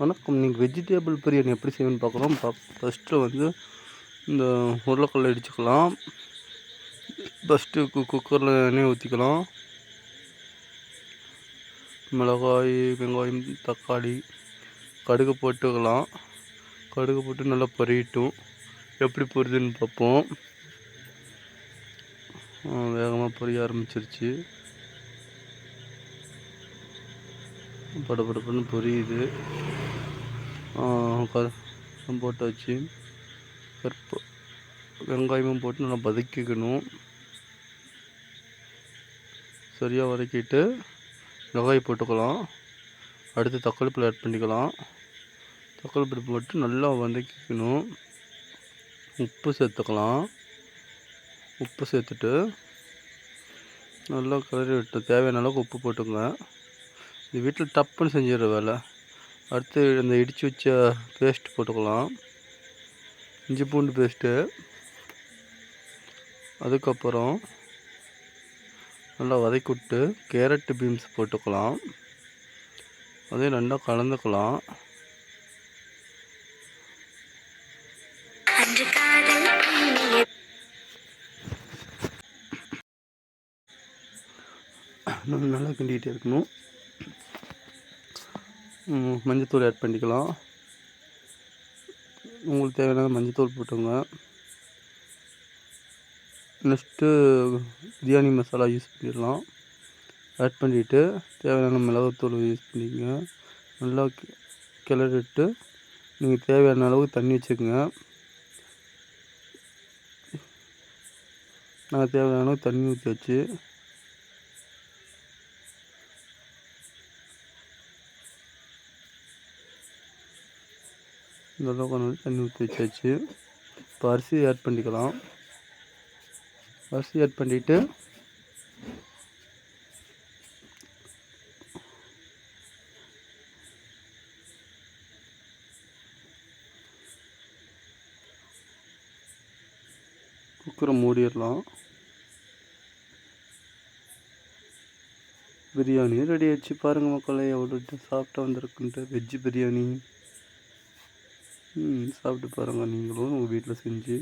வணக்கம். நீங்கள் வெஜிடேபிள் பிரியாணி எப்படி செய்யணும்னு பார்க்குறோம். ஃபஸ்ட்டு வந்து இந்த உருளைக்கல்லை இடிச்சுக்கலாம். ஃபஸ்ட்டு கு குக்கரில் எண்ணெய் ஊற்றிக்கலாம் மிளகாய் வெங்காயம் தக்காளி கடுகு போட்டுக்கலாம். கடுகு போட்டு நல்லா பொரியட்டும். எப்படி பொரியுதுன்னு பார்ப்போம். வேகமாக பொரிய ஆரம்பிச்சிருச்சு. படபடப்புன்னு புரியுது. போட்டு வச்சு கற்ப வெங்காயமும் போட்டு நல்லா வதக்கிக்கணும். சரியாக வதக்கிட்டு மிளகாய் போட்டுக்கலாம். அடுத்து தக்காளி பழம் ஆட் பண்ணிக்கலாம். தக்காளி போட்டு நல்லா வதக்கிக்கணும். உப்பு சேர்த்துக்கலாம். உப்பு சேர்த்துட்டு நல்லா கிளறி விட்டு தேவையான அளவுக்கு உப்பு போட்டுக்கோங்க. இது வீட்டில் டப்புன்னு செஞ்சிடுற வேலை. அடுத்து இந்த இடித்து வச்ச பேஸ்ட் போட்டுக்கலாம். இஞ்சி பூண்டு பேஸ்ட்டு அதுக்கப்புறம் நல்லா வதக்கி விட்டு கேரட்டு பீன்ஸ் போட்டுக்கலாம். அதையும் நல்லா கலந்துக்கலாம். நல்லா கிண்டிகிட்டே இருக்கணும். மஞ்சத்தூள் ஆட் பண்ணிக்கலாம். உங்களுக்கு தேவையான மஞ்சத்தூள் போட்டுங்க நெக்ஸ்ட்டு பிரியாணி மசாலா யூஸ் பண்ணிடலாம். ஆட் பண்ணிவிட்டு தேவையான மிளகுத்தூள் யூஸ் பண்ணிக்கங்க. நல்லா கிளறிட்டு நீங்கள் தேவையான அளவுக்கு தண்ணி வச்சுக்கோங்க. நான் தேவையான அளவு தண்ணி ஊற்றி வச்சு இந்த அளவுக்கு வந்து தண்ணி ஊற்றி வச்சாச்சு. இப்போ அரிசி ஆட் பண்ணிக்கலாம். அரிசி ஆட் பண்ணிவிட்டு குக்கரை மூடிடலாம். பிரியாணி ரெடி ஆச்சு. பாருங்கள் மக்களை எவ்வளோ சாப்பிட்டா வந்திருக்குன்ட்டு. வெஜ்ஜு பிரியாணி. சாப்பிட்டு பாருங்கள் நீங்களும் உங்கள் வீட்டில் செஞ்சு.